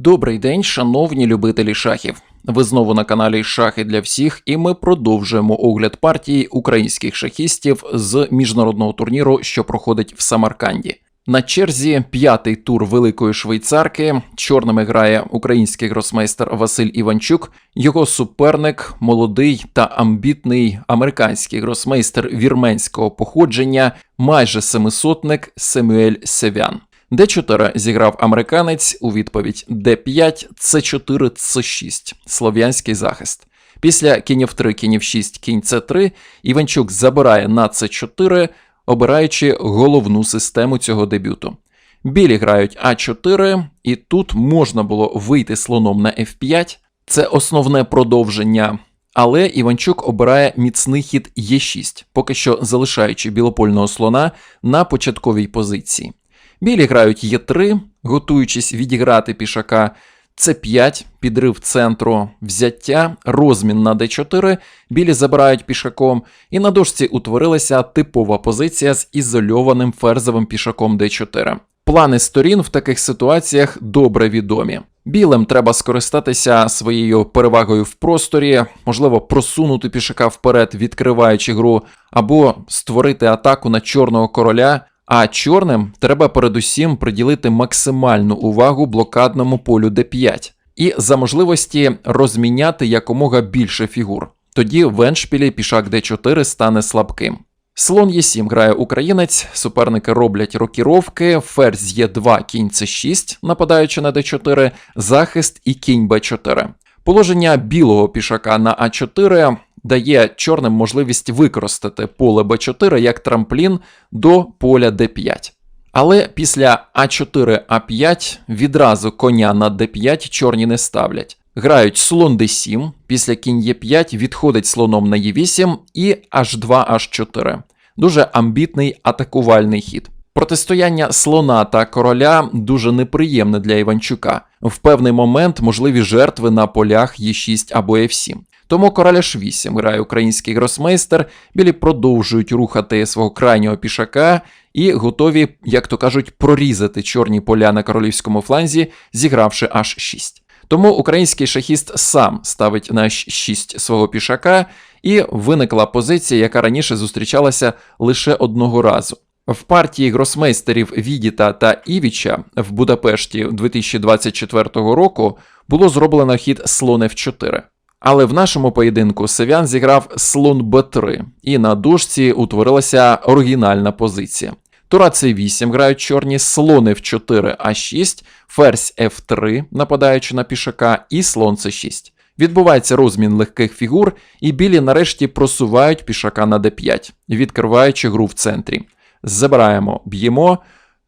Добрий день, шановні любителі шахів. Ви знову на каналі Шахи для всіх, і ми продовжуємо огляд партії українських шахістів з міжнародного турніру, що проходить в Самарканді. На черзі п'ятий тур Великої Швейцарки. Чорними грає український гросмейстер Василь Іванчук, його суперник, молодий та амбітний американський гросмейстер вірменського походження, майже семисотник Семюель Севян. Д4 зіграв американець у відповідь Д5, С4, С6, слов'янський захист. Після кінів 3, кінів 6, кінь С3 Іванчук забирає на С4, обираючи головну систему цього дебюту. Білі грають А4, і тут можна було вийти слоном на F5. Це основне продовження. Але Іванчук обирає міцний хід Е6, поки що залишаючи білопольного слона на початковій позиції. Білі грають Е3, готуючись відіграти пішака С5, підрив центру, взяття, розмін на Д4, білі забирають пішаком, і на дошці утворилася типова позиція з ізольованим ферзовим пішаком Д4. Плани сторін в таких ситуаціях добре відомі. Білим треба скористатися своєю перевагою в просторі, можливо, просунути пішака вперед, відкриваючи гру, або створити атаку на чорного короля. А чорним треба передусім приділити максимальну увагу блокадному полю d5 і за можливості розміняти якомога більше фігур. Тоді в еншпілі пішак d4 стане слабким. Слон Е7 грає українець, суперники роблять рокіровки, ферзь Е2, кінь С6, нападаючи на d4, захист і кінь Б4. Положення білого пішака на А4 дає чорним можливість використати поле Б4 як трамплін до поля Д5. Але після А4 А5 відразу коня на Д5 чорні не ставлять. Грають слон Д7, після кінь Е5 відходить слоном на Е8 і H2 H4. Дуже амбітний атакувальний хід. Протистояння слона та короля дуже неприємне для Іванчука. В певний момент можливі жертви на полях Е6 або F7. Тому короля H8 грає український гросмейстер, білі продовжують рухати свого крайнього пішака і готові, як то кажуть, прорізати чорні поля на королівському фланзі, зігравши H6. Тому український шахіст сам ставить на H6 свого пішака, і виникла позиція, яка раніше зустрічалася лише одного разу. В партії гросмейстерів Відіта та Івіча в Будапешті 2024 року було зроблено хід слон F4. Але в нашому поєдинку Севян зіграв слон Б3, і на дошці утворилася оригінальна позиція. Тура С8 грають чорні, слон F4 А6, ферзь F3, нападаючи на пішака, і слон С6. Відбувається розмін легких фігур, і білі нарешті просувають пішака на d5, відкриваючи гру в центрі. Забираємо, б'ємо,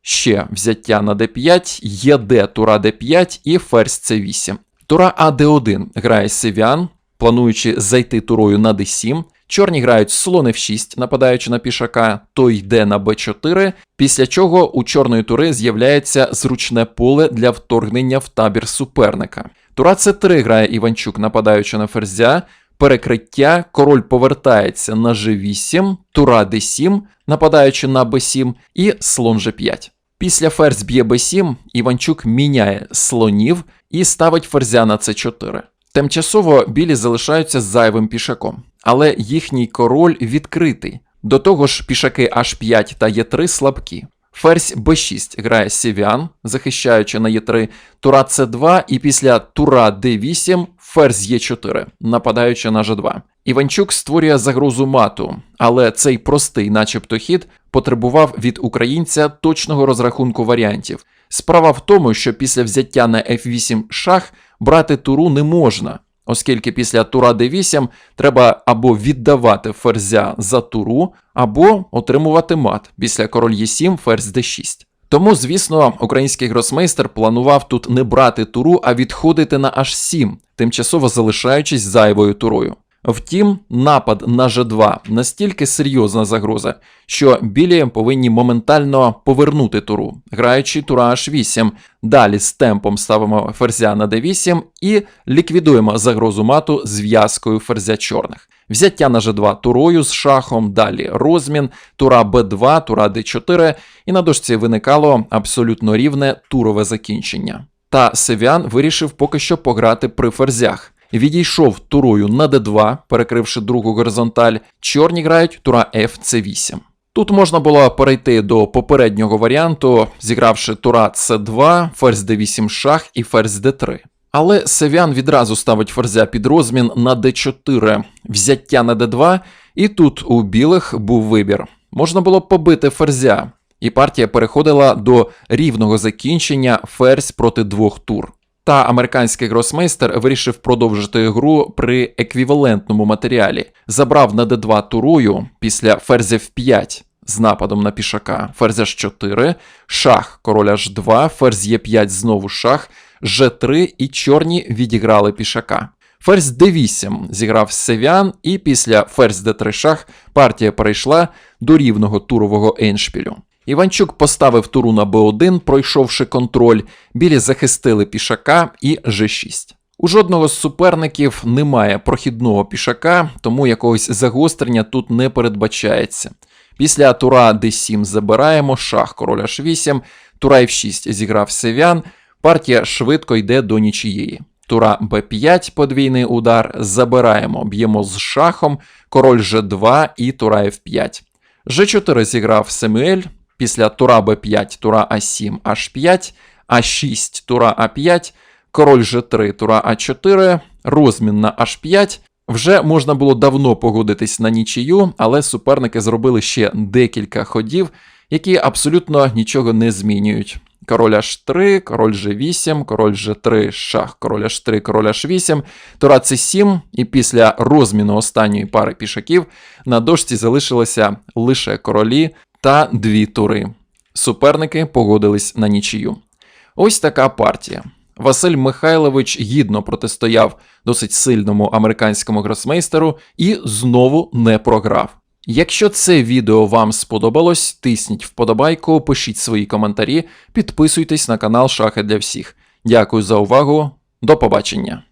ще взяття на d5, єд тура d5 і ферзь c8. Тура АД1 грає Севян, плануючи зайти турою на d7. Чорні грають слон f6, нападаючи на пішака, той йде на b4, після чого у чорної тури з'являється зручне поле для вторгнення в табір суперника. Тура c3 грає Іванчук, нападаючи на ферзя, перекриття, король повертається на g8, тура d7, нападаючи на b7, і слон g5. Після ферзь б'є b7, Іванчук міняє слонів і ставить ферзя на c4. Тимчасово білі залишаються зайвим пішаком, але їхній король відкритий. До того ж, пішаки h5 та e3 слабкі. Ферзь b6 грає Сівян, захищаючи на Е3, тура С2 і після тура Д8 ферзь Е4, нападаючи на Ж2. Іванчук створює загрозу мату, але цей простий, начебто хід, потребував від українця точного розрахунку варіантів. Справа в тому, що після взяття на F8 шах брати туру не можна, оскільки після тура d8 треба або віддавати ферзя за туру, або отримувати мат після король e7, ферзь d6. Тому, звісно, український гросмейстер планував тут не брати туру, а відходити на H7, тимчасово залишаючись зайвою турою. Втім, напад на G2 настільки серйозна загроза, що білі повинні моментально повернути туру, граючи тура H8. Далі з темпом ставимо ферзя на d8 і ліквідуємо загрозу мату зв'язкою ферзя чорних. Взяття на G2 турою з шахом, далі розмін, тура b2, тура d4, і на дошці виникало абсолютно рівне турове закінчення. Та Севян вирішив поки що пограти при ферзях. Відійшов турою на d2, перекривши другу горизонталь. Чорні грають тура F c8. Тут можна було перейти до попереднього варіанту, зігравши тура c2, ферзь d8 шах і ферзь d3. Але Севян відразу ставить ферзя під розмін на d4, взяття на d2, і тут у білих був вибір. Можна було побити ферзя, і партія переходила до рівного закінчення ферзь проти двох тур. Та американський гросмейстер вирішив продовжити гру при еквівалентному матеріалі. Забрав на d2 турою після ферзя f5 з нападом на пішака, ферзь h4, шах, король h2, ферзь e5 знову шах, g3 і чорні відіграли пішака. Ферзь d8 зіграв Севян, і після ферзь d3 шах партія перейшла до рівного турового еншпілю. Іванчук поставив туру на b1, пройшовши контроль, білі захистили пішака і g6. У жодного з суперників немає прохідного пішака, тому якогось загострення тут не передбачається. Після тура d7 забираємо, шах король h8, тура f6 зіграв Севян, партія швидко йде до нічиєї. Тура b5, подвійний удар, забираємо, б'ємо з шахом, король g2 і тура f5. G4 зіграв Семюель, після тура b5, тура a7, h5, a6, тура a5, король g3, тура a4, розмін на h5. Вже можна було давно погодитись на нічию, але суперники зробили ще декілька ходів, які абсолютно нічого не змінюють. Король h3, король g8, король g3, шах, король h3, король h8, тура c7, і після розміну останньої пари пішаків на дошці залишилися лише королі та дві тури. Суперники погодились на нічию. Ось така партія. Василь Михайлович гідно протистояв досить сильному американському гросмейстеру і знову не програв. Якщо це відео вам сподобалось, тисніть вподобайку, пишіть свої коментарі, підписуйтесь на канал Шахи для всіх. Дякую за увагу, до побачення!